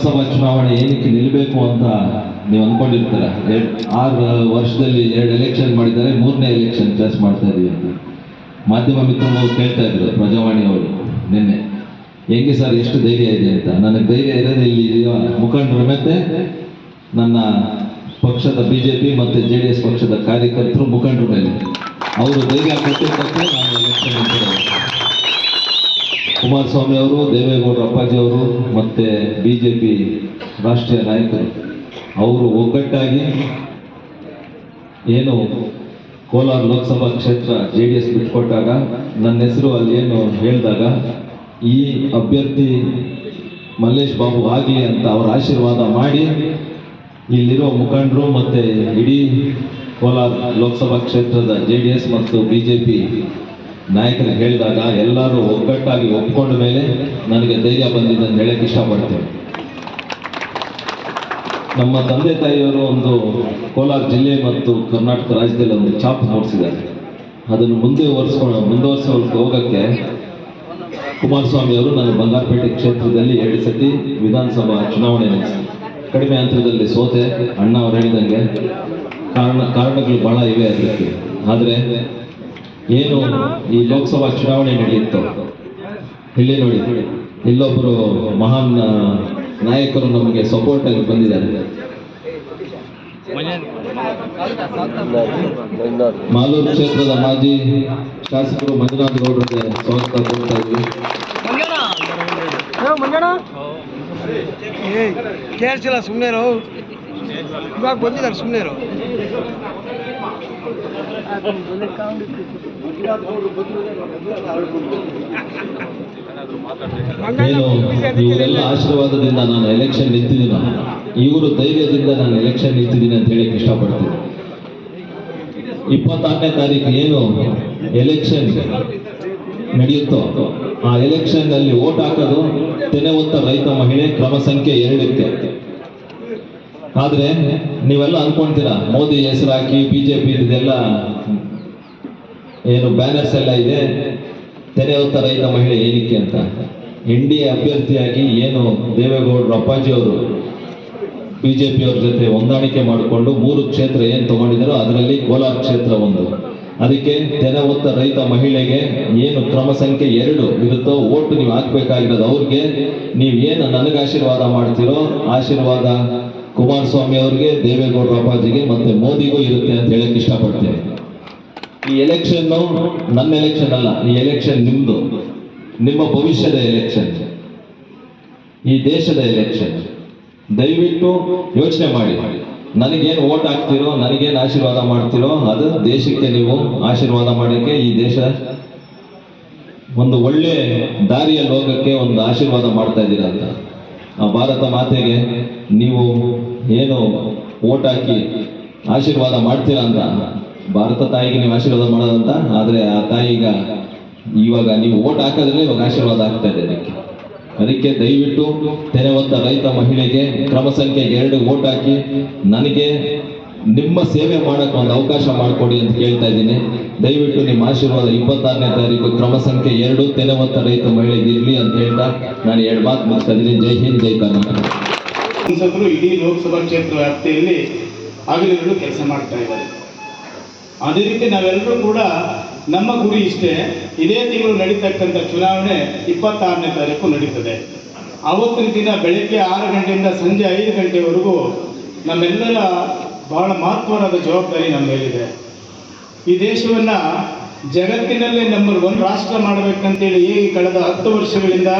ಲೋಕಸಭಾ ಚುನಾವಣೆ ಏನಕ್ಕೆ ನಿಲ್ಲಬೇಕು ಅಂತ ನೀವು ಅಂದ್ಕೊಂಡಿರ್ತೀರ ಆರು ವರ್ಷದಲ್ಲಿ ಎರಡು ಎಲೆಕ್ಷನ್ ಮಾಡಿದ್ದಾರೆ, ಮೂರನೇ ಎಲೆಕ್ಷನ್ ಫೇಸ್ ಮಾಡ್ತಾ ಇದೀವಿ ಅಂತ. ಮಾಧ್ಯಮ ಮಿತ್ರರು ಕೇಳ್ತಾ ಇದ್ರು, ಪ್ರಜಾವಾಣಿ ಅವರು, ನಿನ್ನೆ. ಹೆಂಗೆ ಸರ್, ಎಷ್ಟು ಧೈರ್ಯ ಇದೆ ಅಂತ? ನನಗೆ ಧೈರ್ಯ ಇರೋದು ಇಲ್ಲಿ ಮುಖಂಡರ ಮತ್ತೆ ನನ್ನ ಪಕ್ಷದ ಬಿಜೆಪಿ ಮತ್ತು ಜೆ ಡಿ ಎಸ್ ಪಕ್ಷದ ಕಾರ್ಯಕರ್ತರು ಮುಖಂಡರು ಮೇಲೆ. ಅವರು ಧೈರ್ಯ ಕೊಟ್ಟಿದ್ದಕ್ಕೆ ನಾನು ಎಲೆಕ್ಷನ್ ಕುಮಾರಸ್ವಾಮಿ ಅವರು ದೇವೇಗೌಡರ ಅಪ್ಪಾಜಿ ಅವರು, ಮತ್ತು ಬಿ ಜೆ ಪಿ ರಾಷ್ಟ್ರೀಯ ನಾಯಕರು, ಅವರು ಒಗ್ಗಟ್ಟಾಗಿ ಏನು ಕೋಲಾರ ಲೋಕಸಭಾ ಕ್ಷೇತ್ರ ಜೆ ಡಿ ಎಸ್ ಬಿಟ್ಕೊಟ್ಟಾಗ, ನನ್ನ ಹೆಸರು ಅಲ್ಲಿ ಏನು ಹೇಳಿದಾಗ, ಈ ಅಭ್ಯರ್ಥಿ ಮಲ್ಲೇಶ್ ಬಾಬು ಆಗಲಿ ಅಂತ ಅವರ ಆಶೀರ್ವಾದ ಮಾಡಿ, ಇಲ್ಲಿರೋ ಮುಖಂಡರು ಮತ್ತು ಇಡೀ ಕೋಲಾರ ಲೋಕಸಭಾ ಕ್ಷೇತ್ರದ ಜೆ ಡಿ ಎಸ್ ಮತ್ತು ಬಿ ಜೆ ಪಿ ನಾಯಕರು ಹೇಳಿದಾಗ ಎಲ್ಲರೂ ಒಗ್ಗಟ್ಟಾಗಿ ಒಪ್ಕೊಂಡ ಮೇಲೆ ನನಗೆ ಧೈರ್ಯ ಬಂದಿದೆ ಅಂತ ಹೇಳಕ್ಕೆ ಇಷ್ಟಪಡ್ತೇನೆ. ನಮ್ಮ ತಂದೆ ತಾಯಿಯವರು ಒಂದು ಕೋಲಾರ ಜಿಲ್ಲೆ ಮತ್ತು ಕರ್ನಾಟಕ ರಾಜ್ಯದಲ್ಲಿ ಒಂದು ಚಾಪ್ ಮೂಡಿಸಿದ್ದಾರೆ ಅದನ್ನು ಮುಂದೆ ಒರೆಸ್ಕೊಂಡು ಮುಂದುವರಿಸೋಕೆ ಹೋಗೋಕ್ಕೆ ಕುಮಾರಸ್ವಾಮಿ ಅವರು ನನ್ನ ಬಂಗಾರಪೇಟೆ ಕ್ಷೇತ್ರದಲ್ಲಿ ಎರಡು ಸತಿ ವಿಧಾನಸಭಾ ಚುನಾವಣೆ ನಡೆಸಿದ್ರು. ಕಡಿಮೆ ಅಂತರದಲ್ಲಿ ಸೋತೆ ಅಣ್ಣ ಅವರು ಹೇಳಿದಂಗೆ ಕಾರಣ, ಕಾರಣಗಳು ಬಹಳ ಇವೆ ಅದಕ್ಕೆ. ಆದರೆ ಏನು ಈ ಲೋಕಸಭಾ ಚುನಾವಣೆ ನಡೆಯುತ್ತೋ? ಇಲ್ಲಿ ನೋಡಿ ಇಲ್ಲೊಬ್ಬರು ಮಹಾನ್ ನಾಯಕರು ನಮಗೆ ಸಪೋರ್ಟ್ ಆಗಿ ಬಂದಿದ್ದಾರೆ. ಮಾಲೂರು ಕ್ಷೇತ್ರದ ಮಾಜಿ ಶಾಸಕರು ಮಂಜುನಾಥ್ ಗೌಡರಿಗೆ ಸ್ವಾಗತ ಕೊಡ್ತಾ ಇದ್ವಿ. ಕೇಳಿಸಿಲ್ಲ ಸುಮ್ಮನೆ ಇವಾಗ ಬಂದಿದ್ದಾರೆ ಸುಮ್ಮನೆ ಏನು? ಇವರೆಲ್ಲ ಆಶೀರ್ವಾದದಿಂದ ನಾನು ಎಲೆಕ್ಷನ್ ನಿಂತಿದ್ದೀನ. ಇವರು ಧೈರ್ಯದಿಂದ ನಾನು ಎಲೆಕ್ಷನ್ ನಿಂತಿದ್ದೀನಿ ಅಂತ ಹೇಳಕ್ಕೆ ಇಷ್ಟಪಡ್ತೀನಿ. ಇಪ್ಪತ್ತಾರನೇ ತಾರೀಕು ಏನು? ಎಲೆಕ್ಷನ್ ನಡೆಯುತ್ತೋ? ಆ ಎಲೆಕ್ಷನ್ ಅಲ್ಲಿ ವೋಟ್ ಹಾಕೋದು ತೆನೆ ಹೊತ್ತ ರೈತ ಮಹಿಳೆ, ಕ್ರಮ ಸಂಖ್ಯೆ ಎರಡಕ್ಕೆ. ಆದ್ರೆ ನೀವೆಲ್ಲ ಅನ್ಕೊಂತೀರಾ, ಮೋದಿ ಹೆಸರು ಹಾಕಿ ಬಿಜೆಪಿ ಇದೆಲ್ಲ ಏನು ಬ್ಯಾನರ್ಸ್ ಎಲ್ಲ ಇದೆ ತೆರೆಯುತ್ತ ರೈತ ಮಹಿಳೆ ಏನಕ್ಕೆ ಅಂತ. ಎನ್ ಡಿ ಎ ಅಭ್ಯರ್ಥಿಯಾಗಿ ಏನು ದೇವೇಗೌಡರು, ಅಪ್ಪಾಜಿ ಅವರು ಪಿಯವ್ರ ಜೊತೆ ಹೊಂದಾಣಿಕೆ ಮಾಡಿಕೊಂಡು ಮೂರು ಕ್ಷೇತ್ರ ಏನು ತಗೊಂಡಿದ್ದಾರೋ ಅದರಲ್ಲಿ ಕೋಲಾರ ಕ್ಷೇತ್ರ ಒಂದು. ಅದಕ್ಕೆ ತೆನೆ ಹೊತ್ತ ರೈತ ಮಹಿಳೆಗೆ ಏನು ಕ್ರಮ ಸಂಖ್ಯೆ ಎರಡು ಇರುತ್ತೋ ಓಟು ನೀವು ಹಾಕ್ಬೇಕಾಗಿರೋದು ಅವ್ರಿಗೆ, ನೀವು ಏನು ನನಗೆ ಆಶೀರ್ವಾದ ಮಾಡ್ತೀರೋ ಆಶೀರ್ವಾದ ಕುಮಾರಸ್ವಾಮಿ ಅವರಿಗೆ ದೇವೇಗೌಡರ ಅಪ್ಪಾಜಿಗೆ ಮತ್ತೆ ಮೋದಿಗೂ ಇರುತ್ತೆ ಅಂತ ಹೇಳಕ್ ಇಷ್ಟಪಡ್ತೀನಿ. ಈ ಎಲೆಕ್ಷನ್ ನನ್ನ ಎಲೆಕ್ಷನ್ ಅಲ್ಲ, ಈ ಎಲೆಕ್ಷನ್ ನಿಮ್ದು. ನಿಮ್ಮ ಭವಿಷ್ಯದ ಎಲೆಕ್ಷನ್ ಈ ದೇಶದ ಎಲೆಕ್ಷನ್ ದಯವಿಟ್ಟು ಯೋಚನೆ ಮಾಡಿ. ನನಗೇನು ಓಟ್ ಹಾಕ್ತಿರೋ, ನನಗೇನು ಆಶೀರ್ವಾದ ಮಾಡ್ತಿರೋ, ಅದು ದೇಶಕ್ಕೆ ನೀವು ಆಶೀರ್ವಾದ ಮಾಡೋಕ್ಕೆ ಈ ದೇಶ ಒಂದು ಒಳ್ಳೆ ದಾರಿಯ ಲೋಕಕ್ಕೆ ಒಂದು ಆಶೀರ್ವಾದ ಮಾಡ್ತಾ ಇದ್ದೀರಾ ಅಂತ. ಭಾರತ ಮಾತೆಗೆ ನೀವು ಏನು ಓಟ್ ಹಾಕಿ ಆಶೀರ್ವಾದ ಮಾಡ್ತೀರಾ ಅಂತ? ಭಾರತ ತಾಯಿಗೆ ನೀವು ಆಶೀರ್ವಾದ ಮಾಡೋದಂತ ಆದರೆ ಆ ತಾಯಿಗ ಇವಾಗ ನೀವು ಓಟ್ ಹಾಕಿದ್ರೆ ಇವಾಗ ಆಶೀರ್ವಾದ ಆಗ್ತಾ ಇದೆ ಅದಕ್ಕೆ. ಅದಕ್ಕೆ ದಯವಿಟ್ಟು ತೆರೆವಂತ ರೈತ ಮಹಿಳೆಗೆ, ಕ್ರಮ ಸಂಖ್ಯೆ ಎರಡು ಓಟ್ ಹಾಕಿ ನನಗೆ ನಿಮ್ಮ ಸೇವೆ ಮಾಡಕ್ಕೆ ಒಂದು ಅವಕಾಶ ಮಾಡಿಕೊಡಿ ಅಂತ ಕೇಳ್ತಾ ಇದ್ದೀನಿ. ದಯವಿಟ್ಟು ನಿಮ್ಮ ಆಶೀರ್ವಾದ ಇಪ್ಪತ್ತಾರನೇ ತಾರೀಕು ಕ್ರಮ ಸಂಖ್ಯೆ ಎರಡು ತೆನೆ ಹೊತ್ತ ರೈತ ಮಹಿಳೆ ಇರಲಿ ಅಂತ ಹೇಳ್ತಾ ನಾನು ಎರಡು ಮಾತು ಮುಗಿಸ್ತಾ ಇದ್ದೀನಿ. ಜೈ ಹಿಂದ್, ಜೈ ಕರ್ನಾಟಕ. ಇಡೀ ಲೋಕಸಭಾ ಕ್ಷೇತ್ರ ವ್ಯಾಪ್ತಿಯಲ್ಲಿ ಹಗಲಿರುಳು ಕೆಲಸ ಮಾಡ್ತಾ ಇದ್ದಾರೆ. ಅದೇ ರೀತಿ ನಾವೆಲ್ಲರೂ ಕೂಡ ನಮ್ಮ ಗುರಿ ಇಷ್ಟೇ. ಇದೇ ತಿಂಗಳು ನಡೀತಕ್ಕಂಥ ಚುನಾವಣೆ ಇಪ್ಪತ್ತಾರನೇ ತಾರೀಕು ನಡೀತದೆ. ಆವತ್ತಿನ ದಿನ ಬೆಳಗ್ಗೆ ಆರು ಗಂಟೆಯಿಂದ ಸಂಜೆ ಐದು ಗಂಟೆವರೆಗೂ ನಮ್ಮೆಲ್ಲರ ಬಹಳ ಮಹತ್ವವಾದ ಜವಾಬ್ದಾರಿ ನಮ್ಮ ಮೇಲಿದೆ. ಈ ದೇಶವನ್ನ ಜಗತ್ತಿನಲ್ಲೇ ನಂಬರ್ ಒನ್ ರಾಷ್ಟ್ರ ಮಾಡಬೇಕಂತೇಳಿ ಈ ಕಳೆದ ಹತ್ತು ವರ್ಷಗಳಿಂದ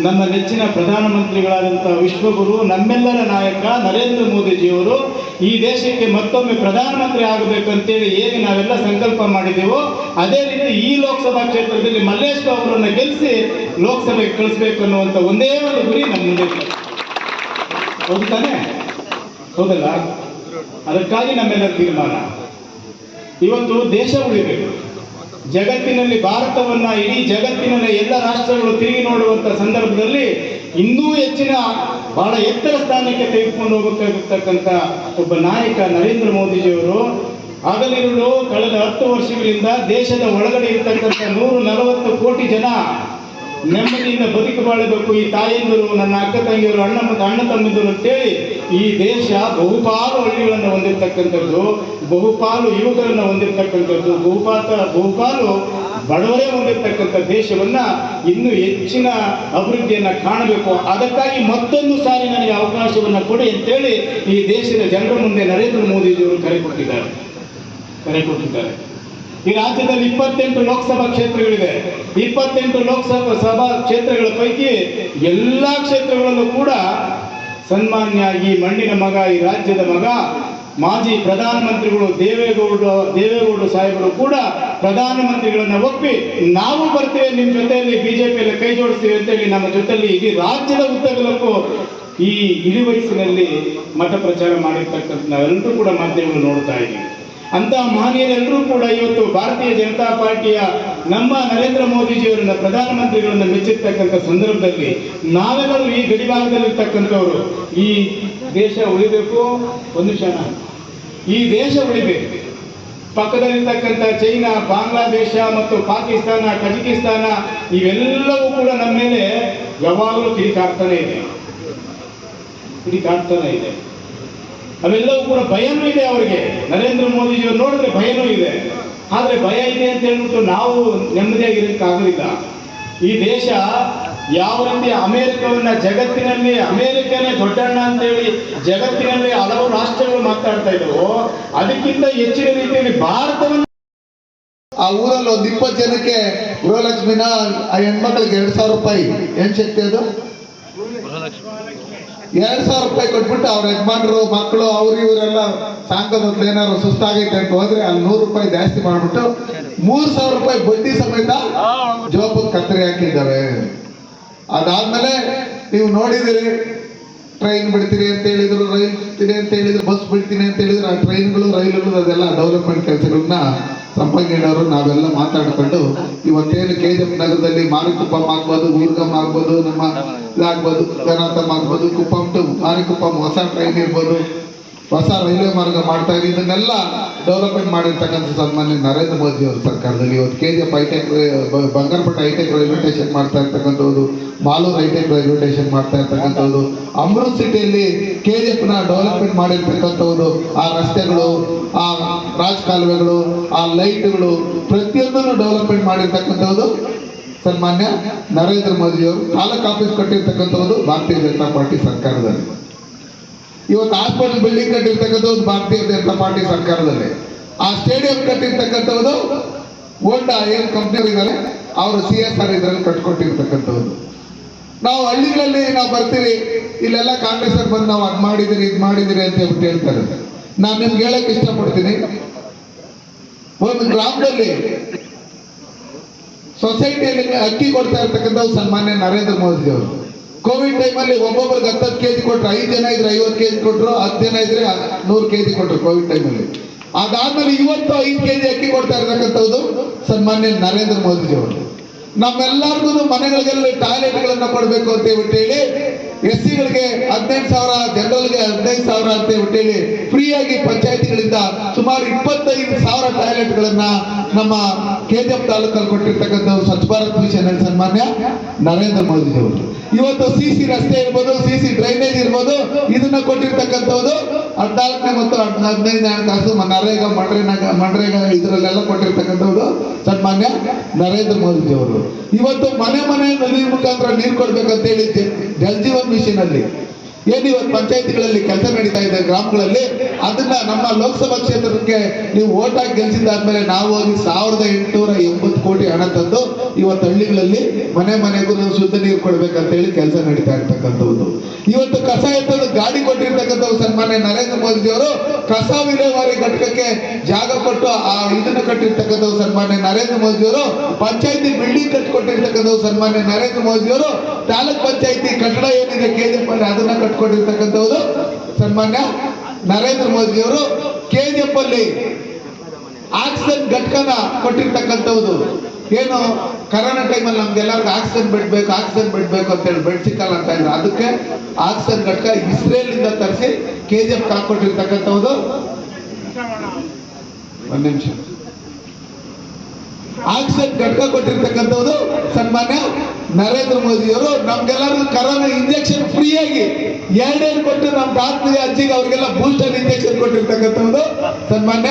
ನಮ್ಮ ನೆಚ್ಚಿನ ಪ್ರಧಾನಮಂತ್ರಿಗಳಾದಂಥ ವಿಶ್ವಗುರು, ನಮ್ಮೆಲ್ಲರ ನಾಯಕ ನರೇಂದ್ರ ಮೋದಿಜಿಯವರು ಈ ದೇಶಕ್ಕೆ ಮತ್ತೊಮ್ಮೆ ಪ್ರಧಾನಮಂತ್ರಿ ಆಗಬೇಕು ಅಂತೇಳಿ ಹೇಗೆ ನಾವೆಲ್ಲ ಸಂಕಲ್ಪ ಮಾಡಿದ್ದೇವೋ ಅದೇ ರೀತಿ ಈ ಲೋಕಸಭಾ ಕ್ಷೇತ್ರದಲ್ಲಿ ಮಲ್ಲೇಶ್ ಅವರನ್ನು ಗೆಲ್ಲಿಸಿ ಲೋಕಸಭೆಗೆ ಕಳಿಸ್ಬೇಕು ಅನ್ನುವಂಥ ಒಂದೇ ಒಂದು ಗುರಿ ನಮ್ಮ ಮುಂದೆ. ಹೌದು ತಾನೇ? ಹೌದಲ್ಲ? ಅದಕ್ಕಾಗಿ ನಮ್ಮೆಲ್ಲ ತೀರ್ಮಾನ. ಇವತ್ತು ದೇಶ ಉಳಿಬೇಕು. ಜಗತ್ತಿನಲ್ಲಿ ಭಾರತವನ್ನ ಇಡೀ ಜಗತ್ತಿನ ಎಲ್ಲ ರಾಷ್ಟ್ರಗಳು ತಿರುಗಿ ನೋಡುವಂತ ಸಂದರ್ಭದಲ್ಲಿ ಇನ್ನೂ ಹೆಚ್ಚಿನ ಬಹಳ ಎತ್ತರ ಸ್ಥಾನಕ್ಕೆ ತೆಗೆದುಕೊಂಡು ಹೋಗಬೇಕಾಗಿರ್ತಕ್ಕಂಥ ಒಬ್ಬ ನಾಯಕ ನರೇಂದ್ರ ಮೋದಿಜಿಯವರು, ಆಗಲಿರುಳು ಕಳೆದ ಹತ್ತು ವರ್ಷಗಳಿಂದ ದೇಶದ ಒಳಗಡೆ ಇರ್ತಕ್ಕಂಥ ನೂರು ನಲವತ್ತು ಕೋಟಿ ಜನ ನೆಮ್ಮದಿಯಿಂದ ಬದುಕು ಬಾಳಬೇಕು. ಈ ತಾಯಂದಿರು, ನನ್ನ ಅಕ್ಕ ತಂಗಿಯರು, ಅಣ್ಣ ಮತ್ತು ಅಣ್ಣ ತಮ್ಮಂದಿರು ಅಂತೇಳಿ ಈ ದೇಶ ಬಹುಪಾಲು ಹಳ್ಳಿಗಳನ್ನು ಹೊಂದಿರತಕ್ಕಂಥದ್ದು, ಬಹುಪಾಲು ಯುವಕರನ್ನು ಹೊಂದಿರತಕ್ಕಂಥದ್ದು ಬಹುಪಾತ ಬಹುಪಾಲು ಬಡವರೇ ಹೊಂದಿರತಕ್ಕಂಥ ದೇಶವನ್ನ ಇನ್ನೂ ಹೆಚ್ಚಿನ ಅಭಿವೃದ್ಧಿಯನ್ನು ಕಾಣಬೇಕು. ಅದಕ್ಕಾಗಿ ಮತ್ತೊಂದು ಸಾರಿ ನನಗೆ ಅವಕಾಶವನ್ನ ಕೊಡಿ ಅಂತೇಳಿ ಈ ದೇಶದ ಜನರ ಮುಂದೆ ನರೇಂದ್ರ ಮೋದಿಯವರು ಕರೆ ಕೊಟ್ಟಿದ್ದಾರೆ. ಕರೆ ಕೊಟ್ಟಿದ್ದಾರೆ. ಈ ರಾಜ್ಯದಲ್ಲಿ ಇಪ್ಪತ್ತೆಂಟು ಲೋಕಸಭಾ ಕ್ಷೇತ್ರಗಳಿದೆ ಇಪ್ಪತ್ತೆಂಟು ಲೋಕಸಭಾ ಸಭಾ ಕ್ಷೇತ್ರಗಳ ಪೈಕಿ ಎಲ್ಲ ಕ್ಷೇತ್ರಗಳಲ್ಲೂ ಕೂಡ ಸನ್ಮಾನ್ಯ ಈ ಮಣ್ಣಿನ ಮಗ, ಈ ರಾಜ್ಯದ ಮಗ, ಮಾಜಿ ಪ್ರಧಾನಮಂತ್ರಿಗಳು ದೇವೇಗೌಡ ದೇವೇಗೌಡ ಸಾಹೇಬರು ಕೂಡ ಪ್ರಧಾನಮಂತ್ರಿಗಳನ್ನ ಒಪ್ಪಿ ನಾವು ಬರ್ತೇವೆ ನಿಮ್ಮ ಜೊತೆಯಲ್ಲಿ ಬಿಜೆಪಿಯಲ್ಲಿ ಕೈ ಜೋಡಿಸ್ತೀವಿ ಅಂತೇಳಿ ನಮ್ಮ ಜೊತೆಯಲ್ಲಿ ಇಡೀ ರಾಜ್ಯದ ಉದ್ದಗಲಕ್ಕೂ ಈ ಇಳಿ ವಯಸ್ಸಿನಲ್ಲಿ ಮತ ಪ್ರಚಾರ ಮಾಡಿರ್ತಕ್ಕಂಥ ನಾವೆಲ್ಲರೂ ಕೂಡ ಮಾಧ್ಯಮಗಳು ನೋಡ್ತಾ ಇದ್ದೀವಿ. ಅಂತ ಮಹನೀಯರೆಲ್ಲರೂ ಕೂಡ ಇವತ್ತು ಭಾರತೀಯ ಜನತಾ ಪಾರ್ಟಿಯ ನಮ್ಮ ನರೇಂದ್ರ ಮೋದಿಜಿಯವರನ್ನ ಪ್ರಧಾನಮಂತ್ರಿಗಳನ್ನ ಮೆಚ್ಚಿರ್ತಕ್ಕಂಥ ಸಂದರ್ಭದಲ್ಲಿ ನಾವೆಲ್ಲರೂ ಈ ಗಡಿಭಾಗದಲ್ಲಿರ್ತಕ್ಕಂಥವರು. ಈ ದೇಶ ಉಳಿಬೇಕು, ಒಂದು ಕ್ಷಣ ಈ ದೇಶ ಉಳಿಬೇಕು. ಪಕ್ಕದಲ್ಲಿರ್ತಕ್ಕಂಥ ಚೈನಾ, ಬಾಂಗ್ಲಾದೇಶ ಮತ್ತು ಪಾಕಿಸ್ತಾನ ಕಜಕಿಸ್ತಾನ ಇವೆಲ್ಲವೂ ಕೂಡ ನಮ್ಮ ಮೇಲೆ ಯಾವಾಗಲೂ ಕಿಡಿಕಾಡ್ತಾನೆ ಇದೆ. ಕಿಡಿಕಾಡ್ತಾನೆ ಇದೆ. ಅವೆಲ್ಲವೂ ಕೂಡ ಭಯನೂ ಇದೆ ಅವರಿಗೆ. ನರೇಂದ್ರ ಮೋದಿಜಿಯವ್ರು ನೋಡಿದ್ರೆ ಭಯನೂ ಇದೆ. ಆದ್ರೆ ಭಯ ಇದೆ ಅಂತ ಹೇಳ್ಬಿಟ್ಟು ನಾವು ನೆಮ್ಮದಿಯಾಗಿರಲಿಕ್ಕೆ ಆಗೋದಿಲ್ಲ ಈ ದೇಶ ಯಾವ ರೀತಿ ಅಮೆರಿಕವನ್ನ ಜಗತ್ತಿನಲ್ಲಿ ಅಮೆರಿಕನೇ ದೊಡ್ಡಣ್ಣ ಅಂತೇಳಿ ಜಗತ್ತಿನಲ್ಲಿ ಹಲವು ರಾಷ್ಟ್ರಗಳು ಮಾತಾಡ್ತಾ ಇದ್ದವು ಅದಕ್ಕಿಂತ ಹೆಚ್ಚಿನ ರೀತಿಯಲ್ಲಿ ಭಾರತವನ್ನು ಆ ಊರಲ್ಲಿ ಒಂದ್ ಇಪ್ಪತ್ತು ಜನಕ್ಕೆ ಗೃಹಲಕ್ಷ್ಮಿನ ಆ ಹೆಣ್ಮಕ್ಳಿಗೆ ಎರಡ್ ಸಾವಿರ ರೂಪಾಯಿ. ಏನ್ ಶಕ್ತಿ ಅದು? ಎರಡ್ ಸಾವಿರ ರೂಪಾಯಿ ಕೊಟ್ಬಿಟ್ಟು ಅವ್ರ ಯಜಮಾನರು ಮಕ್ಕಳು ಅವ್ರು, ಇವರೆಲ್ಲ ಸಾಂಗದಲ್ಲಿ ಏನಾದ್ರು ಸುಸ್ತಾಗೈತೆ ಅಂತ ಹೋದ್ರೆ ಅಲ್ಲಿ ನೂರು ರೂಪಾಯಿ ಜಾಸ್ತಿ ಮಾಡ್ಬಿಟ್ಟು ಮೂರ್ ಸಾವಿರ ರೂಪಾಯಿ ಬಡ್ಡಿ ಸಮೇತ ಜೋಬಕ್ಕೆ ಕತ್ತರಿ ಹಾಕಿದ್ದಾವೆ ಅದಾದ್ಮೇಲೆ ನೀವು ನೋಡಿದಿರಿ ಟ್ರೈನ್ ಬಿಡ್ತೀನಿ ಅಂತ ಹೇಳಿದ್ರು, ರೈಲ್ ಬಿಡ್ತೀನಿ ಅಂತ ಹೇಳಿದ್ರು ಬಸ್ ಬಿಡ್ತೀನಿ ಅಂತ ಹೇಳಿದ್ರು, ಆ ಟ್ರೈನ್ಗಳು ರೈಲುಗಳು ಅದೆಲ್ಲ ಡೆವಲಪ್ಮೆಂಟ್ ಕೆಲಸಗಳನ್ನ ಸಂಪಂಗಿನವರು ನಾವೆಲ್ಲ ಮಾತಾಡ್ಕೊಂಡು ಇವತ್ತೇನು ಕೆ ಎಫ್ ನಗರದಲ್ಲಿ ಮಾರಿಕುಪ್ಪಂ ಆಗ್ಬೋದು ಊರ್ಗಮ್ ಆಗ್ಬೋದು, ನಮ್ಮ ಇದಾಗ್ಬೋದು ಗನಾತಮ್ ಆಗ್ಬೋದು, ಕುಪ್ಪಂ ಟು ಮಾರಿಕುಪ್ಪಂ ಹೊಸ ಟ್ರೈನ್ ಇರ್ಬೋದು. ಹೊಸ ರೈಲ್ವೆ ಮಾರ್ಗ ಮಾಡ್ತಾ ಇದೆ ಇದನ್ನೆಲ್ಲ ಡೆವಲಪ್ಮೆಂಟ್ ಮಾಡಿರ್ತಕ್ಕಂಥ ಸನ್ಮಾನ್ಯ ನರೇಂದ್ರ ಮೋದಿ ಅವರ ಸರ್ಕಾರದಲ್ಲಿ ಇವತ್ತು K G F hi-tech Bangarapete hi-tech railway station ಮಾಡ್ತಾ ಇರ್ತಕ್ಕಂಥದ್ದು, ಮಾಲೂರು ಹೈಟೆಕ್ ರೈಲ್ವೆ ಸ್ಟೇಷನ್ ಮಾಡ್ತಾ ಇರ್ತಕ್ಕಂಥದ್ದು, ಅಮೃತ್ ಸಿಟಿಯಲ್ಲಿ ಕೆ ಜಿ ಎಫ್ನ ಡೆವಲಪ್ಮೆಂಟ್ ಮಾಡಿರ್ತಕ್ಕಂಥದ್ದು, ಆ ರಸ್ತೆಗಳು, ಆ ರಾಜಕಾಲುವೆಗಳು, ಆ ಲೈಟ್ಗಳು ಪ್ರತಿಯೊಂದನ್ನು ಡೆವಲಪ್ಮೆಂಟ್ ಮಾಡಿರ್ತಕ್ಕಂಥದ್ದು ಸನ್ಮಾನ್ಯ ನರೇಂದ್ರ ಮೋದಿಯವರು ತಾಲೂಕ್ ಆಫೀಸ್ ಕಟ್ಟಿರ್ತಕ್ಕಂಥದ್ದು ಭಾರತೀಯ ಜನತಾ ಪಾರ್ಟಿ ಸರ್ಕಾರದಲ್ಲಿ. ಇವತ್ತು ಹಾಸ್ಪಿಟಲ್ ಬಿಲ್ಡಿಂಗ್ ಕಟ್ಟಿರ್ತಕ್ಕಂಥದ್ದು ಭಾರತೀಯ ಜನತಾ ಪಾರ್ಟಿ ಸರ್ಕಾರದಲ್ಲಿ. ಆ ಸ್ಟೇಡಿಯಂ ಕಟ್ಟಿರ್ತಕ್ಕಂಥದ್ದು ಹೋಂಡಾ ಏನ್ ಕಂಪ್ನಿ ಇದ್ದಾರೆ. ಅವರು ಸಿ ಎಸ್ ಆರ್ ಇದ್ರಲ್ಲಿ ಕಟ್ಕೊಟ್ಟಿರ್ತಕ್ಕಂಥದ್ದು. ನಾವು ಹಳ್ಳಿಗಳಲ್ಲಿ ನಾವು ಬರ್ತೀವಿ, ಇಲ್ಲೆಲ್ಲ ಕಾಂಗ್ರೆಸ್ ಅವ್ರು ಬಂದು ನಾವು ಅದ್ ಮಾಡಿದಿರಿ, ಇದು ಮಾಡಿದಿರಿ ಅಂತ ಹೇಳ್ಬಿಟ್ಟು ಹೇಳ್ತಾರೆ. ನಾನು ನಿಮ್ಗೆ ಹೇಳಕ್ ಇಷ್ಟಪಡ್ತೀನಿ. ಒಂದು ಗ್ರಾಮದಲ್ಲಿ ಸೊಸೈಟಿಯಲ್ಲಿ ಅಕ್ಕಿ ಕೊಡ್ತಾ ಇರ್ತಕ್ಕಂಥ ಸನ್ಮಾನ್ಯ ನರೇಂದ್ರ ಮೋದಿ ಅವರು ಕೋವಿಡ್ ಟೈಮಲ್ಲಿ ಒಬ್ಬೊಬ್ಬರಿಗೆ ಹತ್ತತ್ತು ಕೆ ಜಿ ಕೊಟ್ರು, ಐದು ಜನ ಇದ್ರೆ ಐವತ್ತು ಕೆ ಜಿ ಕೊಟ್ರು, ಹತ್ತು ಜನ ಇದ್ರೆ ನೂರು ಕೆ ಜಿ ಕೊಟ್ರು ಕೋವಿಡ್ ಟೈಮಲ್ಲಿ. ಅದಾದ್ಮೇಲೆ ಇವತ್ತು ಐದು ಕೆ ಜಿ ಅಕ್ಕಿ ಕೊಡ್ತಾ ಇರ್ತಕ್ಕಂಥದ್ದು ಸನ್ಮಾನ್ಯ ನರೇಂದ್ರ ಮೋದಿ ಅವರು. ನಮ್ಮೆಲ್ಲರಿಗೂ ಮನೆಗಳಿಗೆಲ್ಲ ಟಾಯ್ಲೆಟ್ಗಳನ್ನು ಕೊಡಬೇಕು ಅಂತ ಹೇಳ್ಬಿಟ್ಟು ಹೇಳಿ ಎಸ್ ಸಿಗಳಿಗೆ ಹದಿನೈದು ಸಾವಿರ, ಜನರಲ್ಗೆ ಹದಿನೈದು ಸಾವಿರ ಅಂತ ಹೇಳಿ ಹೇಳಿ ಫ್ರೀಯಾಗಿ ಪಂಚಾಯತಿಗಳಿಂದ ಸುಮಾರು ಇಪ್ಪತ್ತೈದು ಸಾವಿರ ಟಾಯ್ಲೆಟ್ಗಳನ್ನ ನಮ್ಮ ಕೆ ಜಿ ಎಫ್ ತಾಲೂಕಲ್ಲಿ ಕೊಟ್ಟಿರ್ತಕ್ಕಂಥ ಸ್ವಚ್ಛ ಭಾರತ್ ಮಿಷನ್ ಸನ್ಮಾನ್ಯ ನರೇಂದ್ರ ಮೋದಿ ಅವರು. ಇವತ್ತು ಸಿ ಸಿ ರಸ್ತೆ ಇರ್ಬೋದು, ಸಿ ಸಿ ಡ್ರೈನೇಜ್ ಇರ್ಬೋದು, ಇದನ್ನ ಕೊಟ್ಟಿರ್ತಕ್ಕಂಥದ್ದು ಹದಿನಾಲ್ಕನೇ ಮತ್ತು ಹದ್- ಹದಿನೈದನೇ ಹಣಕಾಸು ನರೇಗಾ ಮನ್ರೇಗಾ ಮನ್ರೇಗಾ ಇದರಲ್ಲೆಲ್ಲ ಕೊಟ್ಟಿರ್ತಕ್ಕಂಥವ್ರು ಸನ್ಮಾನ್ಯ ನರೇಂದ್ರ ಮೋದಿ ಅವರು. ಇವತ್ತು ಮನೆ ಮನೆ ನದಿ ಮುಖಾಂತರ ನೀರು ಕೊಡ್ಬೇಕಂತ ಹೇಳಿ ಜಲ್ ಜೀವನ್ ಮಿಷನ್ ಅಲ್ಲಿ. ಏನು ಇವತ್ತು ಪಂಚಾಯತಿಗಳಲ್ಲಿ ಕೆಲಸ ನಡೀತಾ ಇದೆ, ಗ್ರಾಮಗಳಲ್ಲಿ ಅದನ್ನ ನಮ್ಮ ಲೋಕಸಭಾ ಕ್ಷೇತ್ರಕ್ಕೆ ನೀವು ಓಟಾಗಿ ಗೆಲ್ಸಿದ್ದಾದ್ಮೇಲೆ ನಾವು ಹೋಗಿ ಸಾವಿರದ ಎಂಟುನೂರ ಎಂಬತ್ತು ಕೋಟಿ ಹಣ ತಂದು ಇವತ್ತು ಹಳ್ಳಿಗಳಲ್ಲಿ ಮನೆ ಮನೆಗೂ ಶುದ್ಧ ನೀರು ಕೊಡ್ಬೇಕಂತ ಹೇಳಿ ಕೆಲಸ ನಡೀತಾ ಇರ್ತಕ್ಕಂಥದ್ದು. ಇವತ್ತು ಕಸ ಎತ್ತಲು ಗಾಡಿ ಕೊಟ್ಟಿರ್ತಕ್ಕಂಥ ಸನ್ಮಾನ್ಯ ನರೇಂದ್ರ ಮೋದಿ ಅವರು ಕಸ ವಿಲೇವಾರಿ ಘಟಕಕ್ಕೆ ಜಾಗ ಕೊಟ್ಟು ಆ ಇದನ್ನು ಕಟ್ಟಿರ್ತಕ್ಕಂಥ ಸನ್ಮಾನ್ಯ ನರೇಂದ್ರ ಮೋದಿ ಅವರು, ಪಂಚಾಯತಿ ಬಿಲ್ಡಿಂಗ್ ಕಟ್ಕೊಟ್ಟಿರ್ತಕ್ಕಂಥ ಸನ್ಮಾನ್ಯ ನರೇಂದ್ರ ಮೋದಿ ಅವರು, ತಾಲೂಕ್ ಪಂಚಾಯತಿ ಕಟ್ಟಡ ಏನಿದೆ ಕೆ ಜಿ ಅಲ್ಲಿ ಅದನ್ನ ಕಟ್ಕೊಂಡಿರ್ತಕ್ಕಂಥವ್ರು ಸನ್ಮಾನ್ಯ ನರೇಂದ್ರ ಮೋದಿ ಅವರು ಕೆ ಜಿ ಅಲ್ಲಿ ಆಕ್ಸಿಜನ್ ಘಟಕನ ಕೊಟ್ಟಿರ್ತಕ್ಕಂಥದ್ದು ಏನು, ಕರೋನಾ ಟೈಮಲ್ಲಿ ನಮ್ಗೆಲ್ಲರಿಗೂ ಆಕ್ಸಿಜನ್ ಬಿಡ್ಬೇಕು ಆಕ್ಸಿಜನ್ ಬಿಡ್ಬೇಕು ಅಂತ ಹೇಳಿ ಬೆಡ್ ಸಿಕ್ಕಲ್ಲ ಅಂತ ಇದ್ರು ಅದಕ್ಕೆ ಆಕ್ಸಿಜನ್ ಘಟಕ ಇಸ್ರೇಲಿಂದ ತರಿಸಿ ಕೆ ಜಿ ಎಫ್ ಹಾಕೊಟ್ಟಿರ್ತಕ್ಕಂಥದ್ದು ಒಂದ್ ನಿಮಿಷ. ಆಕ್ಸಿಜನ್ ಘಟಕ ಕೊಟ್ಟಿರ್ತಕ್ಕಂಥದ್ದು ಸನ್ಮಾನ್ಯ ನರೇಂದ್ರ ಮೋದಿಯವರು ನಮ್ಗೆಲ್ಲರಿಗೂ ಕರೋನಾ ಇಂಜೆಕ್ಷನ್ ಫ್ರೀಯಾಗಿ ಎರಡೇನು ಕೊಟ್ಟು ನಮ್ಮ ತಾತನಿಗೆ ಅಜ್ಜಿಗೆ ಅವ್ರಿಗೆಲ್ಲ ಬೂಸ್ಟರ್ ಇಂಜೆಕ್ಷನ್ ಕೊಟ್ಟಿರ್ತಕ್ಕಂಥದ್ದು ಸನ್ಮಾನ್ಯ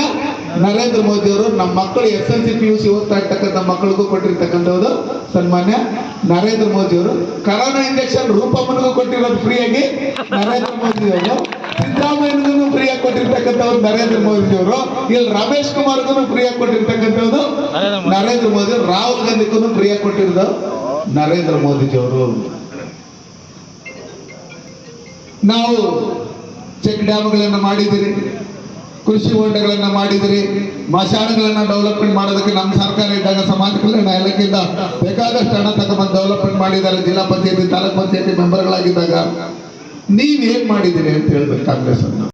ನರೇಂದ್ರ ಮೋದಿಯವರು ನಮ್ಮ ಮಕ್ಕಳು S L C P U C ಓದ್ತಾ ಇರ್ತಕ್ಕಂಥ ಮಕ್ಕಳಿಗೂ ಕೊಟ್ಟಿರ್ತಕ್ಕಂಥದ್ದು ಸನ್ಮಾನ್ಯ ನರೇಂದ್ರ ಮೋದಿಯವರು ಕರೋನಾ ಇಂಜೆಕ್ಷನ್ ರೂಪಮ್ಮನಿಗೂ ಕೊಟ್ಟಿರೋದು ಫ್ರೀಯಾಗಿ ನರೇಂದ್ರ ಮೋದಿಯವರು ಸಿದ್ದರಾಮಯ್ಯನಿಗೂ ಫ್ರೀಯಾಗಿ ಕೊಟ್ಟಿರ್ತಕ್ಕಂಥವ್ರು ನರೇಂದ್ರ ಮೋದಿಯವರು. ಇಲ್ಲಿ ರಮೇಶ್ ಕುಮಾರ್ಗೂ ಫ್ರೀಯಾಗಿ ಕೊಟ್ಟಿರ್ತಕ್ಕಂಥದ್ದು ನರೇಂದ್ರ ಮೋದಿ. ರಾಹುಲ್ ಗಾಂಧಿಗೂ ಫ್ರೀಯಾಗಿ ಕೊಟ್ಟಿರೋದು. ನರೇಂದ್ರ ಮೋದಿಜಿಯವರು. ನಾವು ಚೆಕ್ ಡ್ಯಾಮ್ಗಳನ್ನು ಮಾಡಿದಿರಿ ಕೃಷಿ ಹೊಂಡಗಳನ್ನ ಮಾಡಿದಿರಿ ಮಶಾನಗಳನ್ನ ಡೆವಲಪ್ಮೆಂಟ್ ಮಾಡೋದಕ್ಕೆ ನಮ್ಮ ಸರ್ಕಾರ ಇದ್ದಾಗ ಸಮಾಜ ಕಲ್ಯಾಣ ಇಲಾಖೆಯಿಂದ ಬೇಕಾದಷ್ಟು ಹಣ ತಗೊಂಡ್ಬಂದು ಡೆವಲಪ್ಮೆಂಟ್ ಮಾಡಿದ್ದಾರೆ, ಜಿಲ್ಲಾ ಪಂಚಾಯತಿ, ತಾಲೂಕ್ ಪಂಚಾಯತಿ ಮೆಂಬರ್ಗಳಾಗಿದ್ದಾಗ ನೀವ್ ಮಾಡಿದ್ದೀರಿ ಅಂತ ಹೇಳ್ಬೇಕು ಕಾಂಗ್ರೆಸ್ ಅನ್ನು